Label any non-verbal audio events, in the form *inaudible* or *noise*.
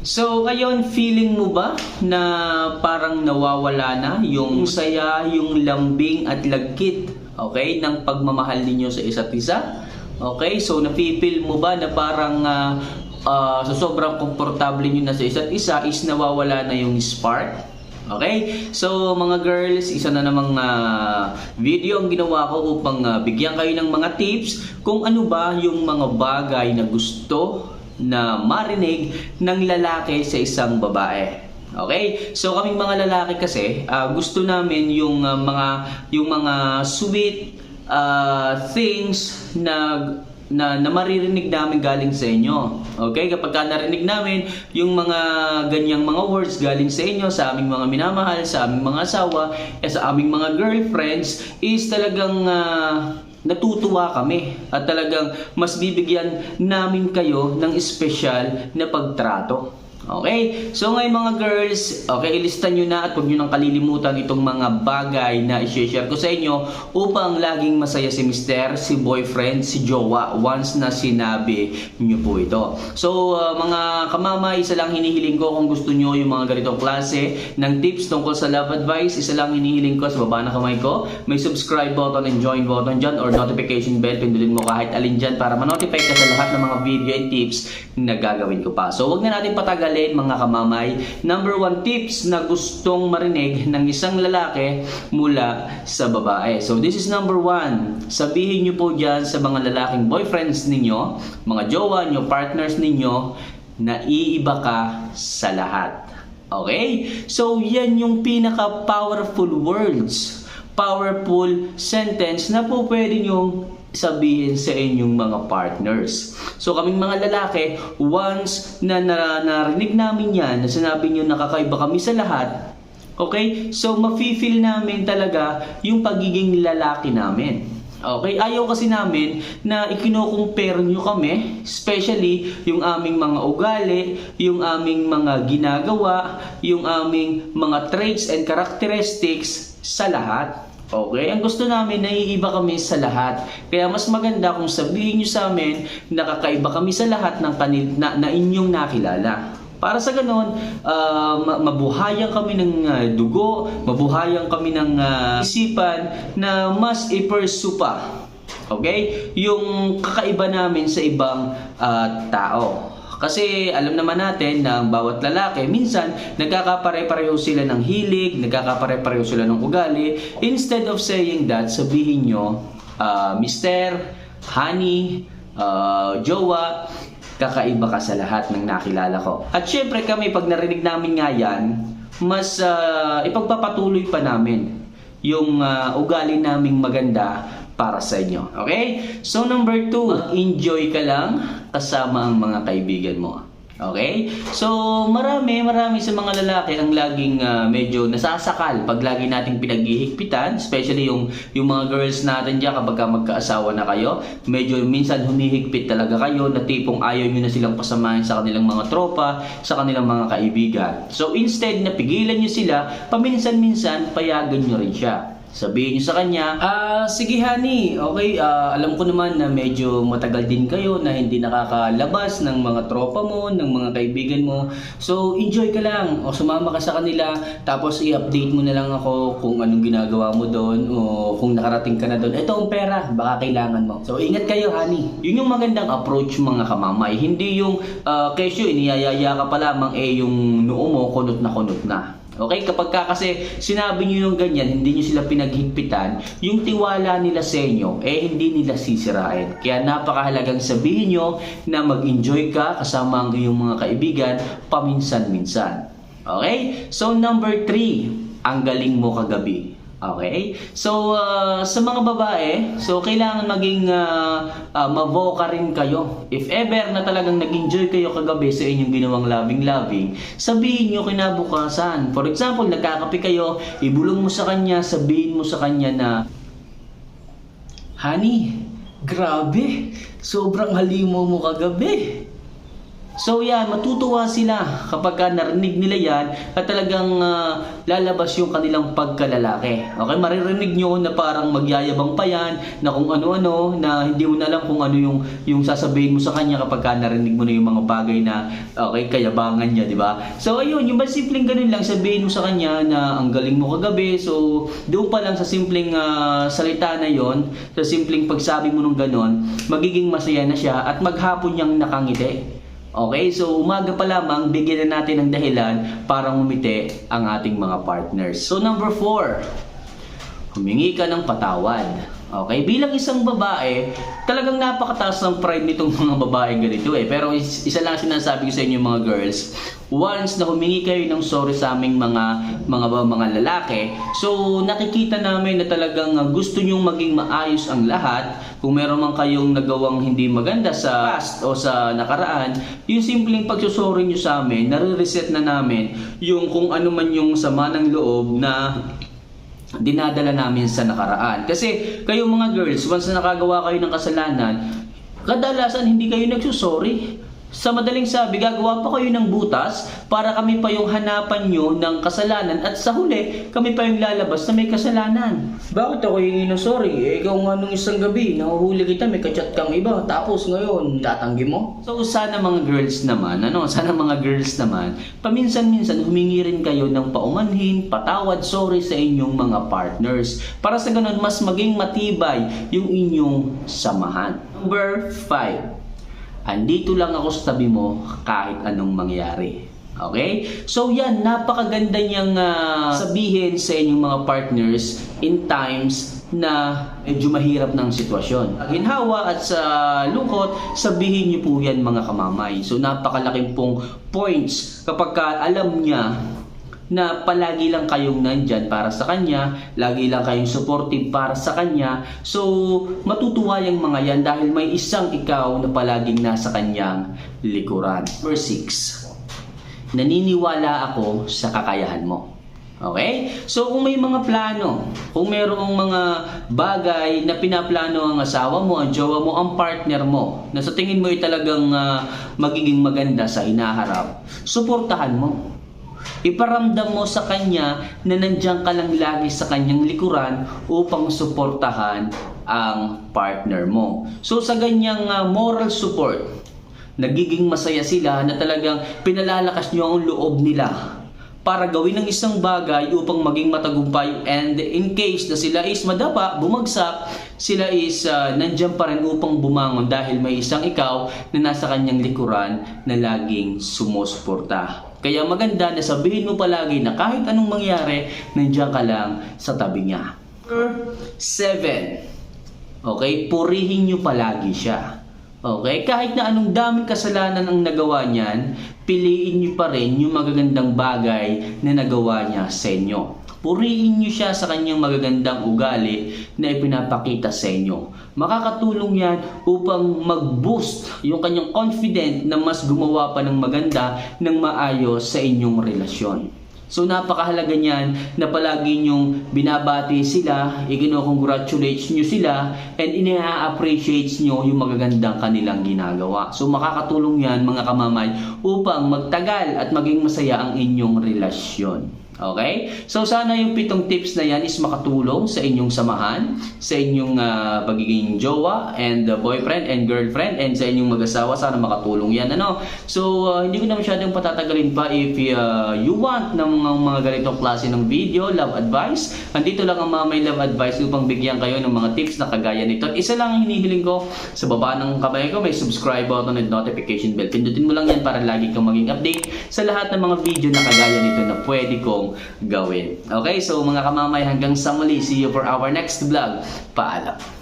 So, ayun, feeling mo ba na parang nawawala na yung saya, yung lambing at lagkit, okay, ng pagmamahal ninyo sa isa't isa? Okay, so napipil mo ba na parang ah, ah, sa sobrang komportable nyo na sa isa't isa is nawawala na yung spark? Okay? So mga girls, isa na namang ah, video ang ginawa ko upang ah, bigyan kayo ng mga tips kung ano ba yung mga bagay na gusto na marinig ng lalaki sa isang babae. Okay? So kaming mga lalaki kasi ah, gusto namin yung ah, mga yung mga sweet ah, things na na, na maririnig namin galing sa inyo. Okay? Kapag ka narinig namin yung mga ganyang mga words galing sa inyo, sa aming mga minamahal, sa aming mga asawa, eh, sa aming mga girlfriends, is talagang ah, natutuwa kami at talagang mas bibigyan namin kayo ng espesyal na pagtrato. Okay? So ngayon mga girls, okay, ilista nyo na at huwag nyo nang kalilimutan itong mga bagay na i-share ko sa inyo upang laging masaya si mister, si boyfriend, si jowa once na sinabi nyo po ito. So uh, mga kamama, isa lang hinihiling ko kung gusto nyo yung mga ganitong klase ng tips tungkol sa love advice, isa lang hinihiling ko sa baba ng kamay ko, may subscribe button and join button dyan or notification bell, pindutin mo kahit alin dyan para ma-notify ka sa lahat ng mga video and tips na gagawin ko pa. So wag na natin patagalin mga kamamay. Number one tips na gustong marinig ng isang lalaki mula sa babae. So this is number one. Sabihin nyo po dyan sa mga lalaking boyfriends ninyo, mga jowa nyo, partners ninyo, na iiba ka sa lahat. Okay? So yan yung pinaka-powerful words powerful sentence na po pwede nyong sabihin sa inyong mga partners. So kaming mga lalaki, once na, na narinig namin yan, na sinabi nyo nakakaiba kami sa lahat, okay? So mafe-feel namin talaga yung pagiging lalaki namin. Okay, ayaw kasi namin na ikinocompare nyo kami, especially yung aming mga ugali, yung aming mga ginagawa, yung aming mga traits and characteristics sa lahat. Okay? Ang gusto namin, naiiba kami sa lahat. Kaya mas maganda kung sabihin nyo sa amin, nakakaiba kami sa lahat ng kanil, na, na inyong nakilala. Para sa ganon, ah, ma- mabuhayan kami ng ah, dugo, mabuhayan kami ng ah, isipan na mas i-pursue pa. Okay? Yung kakaiba namin sa ibang ah, tao. Kasi alam naman natin na ang bawat lalaki, minsan nagkakapare-pareho sila ng hilig, nagkakapare-pareho sila ng ugali. Instead of saying that, sabihin nyo, ah, Mister, Honey, ah, Jowa, kakaiba ka sa lahat ng nakilala ko. At syempre kami, pag narinig namin nga yan, mas ah, ipagpapatuloy pa namin yung ah, ugali naming maganda para sa inyo. Okay? So number two, enjoy ka lang kasama ang mga kaibigan mo. Okay? So, marami, marami sa mga lalaki ang laging ah, medyo nasasakal pag lagi nating pinaghihigpitan, especially yung, yung mga girls natin dyan kapag ka magkaasawa na kayo. Medyo minsan humihigpit talaga kayo na tipong ayaw nyo na silang pasamahin sa kanilang mga tropa, sa kanilang mga kaibigan. So, instead na pigilan nyo sila, paminsan-minsan payagan nyo rin siya. Sabihin nyo sa kanya, ah, sige honey, okay, ah, alam ko naman na medyo matagal din kayo na hindi nakakalabas ng mga tropa mo, ng mga kaibigan mo. So, enjoy ka lang. O sumama ka sa kanila, tapos i-update mo na lang ako kung anong ginagawa mo doon o kung nakarating ka na doon. Ito ang pera, baka kailangan mo. So, ingat kayo honey. Yun yung magandang approach mga kamamay. Hindi yung ah, kesyo, iniyayaya ka pa lamang eh yung noo mo kunot na kunot na. Okay, kapag ka kasi sinabi nyo yung ganyan, hindi nyo sila pinaghigpitan, yung tiwala nila sa inyo, eh hindi nila sisirain. Kaya napakahalagang sabihin nyo na mag-enjoy ka kasama ang iyong mga kaibigan paminsan-minsan. Okay? So number three, ang galing mo kagabi. Okay? So, uh, sa mga babae, so kailangan maging uh, uh, mavoka rin kayo. If ever na talagang nag-enjoy kayo kagabi sa inyong ginawang loving-loving, sabihin nyo kinabukasan. For example, nagkakape kayo, ibulong mo sa kanya, sabihin mo sa kanya na, Honey, grabe, sobrang halimaw mo kagabi. So yan, matutuwa sila kapag ka narinig nila yan at talagang ah, lalabas yung kanilang pagkalalaki. Okay, maririnig nyo na parang magyayabang pa yan, na kung ano-ano, na hindi mo na alam kung ano yung, yung sasabihin mo sa kanya kapag ka narinig mo na yung mga bagay na okay, kayabangan niya, di ba? So ayun, yung ba simpleng ganun lang, sabihin mo sa kanya na ang galing mo kagabi. So doon pa lang sa simpleng ah, salita na yon, sa simpleng pagsabi mo nung ganun, magiging masaya na siya at maghapon niyang nakangiti. Okay, so umaga pa lamang, bigyan na natin ng dahilan para umiti ang ating mga partners. So number four, humingi ka ng patawad. Okay, bilang isang babae, talagang napakataas ng pride nitong *laughs* mga babae ganito eh. Pero is- isa lang sinasabi ko sa inyo mga girls, once na humingi kayo ng sorry sa aming mga mga mga lalaki, so nakikita namin na talagang gusto nyong maging maayos ang lahat. Kung meron man kayong nagawang hindi maganda sa past o sa nakaraan, yung simpleng pagsusorry nyo sa amin, nare-reset na namin yung kung ano man yung sama ng loob na dinadala namin sa nakaraan. Kasi kayo mga girls, once na nakagawa kayo ng kasalanan, kadalasan hindi kayo nagsusorry. Sa madaling sabi, gagawa pa kayo ng butas para kami pa yung hanapan nyo ng kasalanan at sa huli, kami pa yung lalabas na may kasalanan. Bakit ako yung sorry? Eh, ikaw nga nung isang gabi, nahuhuli kita, may kachat kang iba, tapos ngayon, tatanggi mo? So, sana mga girls naman, ano, *laughs* sana mga girls naman, paminsan-minsan humingi rin kayo ng paumanhin, patawad, sorry sa inyong mga partners. Para sa ganun, mas maging matibay yung inyong samahan. Number 5. Andito lang ako sa tabi mo kahit anong mangyari. Okay? So yan, napakaganda niyang ah, sabihin sa inyong mga partners in times na medyo mahirap ng sitwasyon. Ginhawa at sa lungkot, sabihin niyo po yan mga kamamay. So napakalaking pong points kapag ka alam niya na palagi lang kayong nandyan para sa kanya, lagi lang kayong supportive para sa kanya. So, matutuwa yung mga yan dahil may isang ikaw na palaging nasa kanyang likuran. Number 6. Naniniwala ako sa kakayahan mo. Okay? So kung may mga plano, kung mayroong mga bagay na pinaplano ang asawa mo, ang jowa mo, ang partner mo, na sa tingin mo ay talagang ah, magiging maganda sa hinaharap, suportahan mo. Iparamdam mo sa kanya na nandiyan ka lang lagi sa kanyang likuran upang suportahan ang partner mo. So sa ganyang ah, moral support, nagiging masaya sila na talagang pinalalakas nyo ang loob nila para gawin ng isang bagay upang maging matagumpay and in case na sila is madapa, bumagsak, sila is uh, nandyan pa rin upang bumangon dahil may isang ikaw na nasa kanyang likuran na laging sumusuporta. Kaya maganda na sabihin mo palagi na kahit anong mangyari, nandiyan ka lang sa tabi niya. Number seven. Okay, purihin nyo palagi siya. Okay, kahit na anong daming kasalanan ang nagawa niyan, piliin niyo pa rin yung magagandang bagay na nagawa niya sa inyo. Purihin niyo siya sa kanyang magagandang ugali na ipinapakita sa inyo. Makakatulong yan upang mag-boost yung kanyang confident na mas gumawa pa ng maganda ng maayos sa inyong relasyon. So napakahalaga niyan na palagi nyong binabati sila, i-congratulates nyo sila, and ina-appreciates nyo yung magagandang kanilang ginagawa. So makakatulong yan mga kamamay upang magtagal at maging masaya ang inyong relasyon. Okay? So sana yung pitong tips na yan is makatulong sa inyong samahan, sa inyong ah, pagiging jowa and ah, boyfriend and girlfriend and sa inyong mag-asawa sana makatulong yan ano. So ah, hindi ko na masyadong patatagalin pa if ah, you want ng mga, mga ganitong klase ng video, love advice, andito lang ang Mamay Love Advice upang bigyan kayo ng mga tips na kagaya nito. At isa lang ang hinihiling ko sa baba ng kamay ko may subscribe button and notification bell. Pindutin mo lang yan para lagi kang maging update sa lahat ng mga video na kagaya nito na pwede kong gawin. Okay, so mga kamamay hanggang sa muli. See you for our next vlog. Paalam.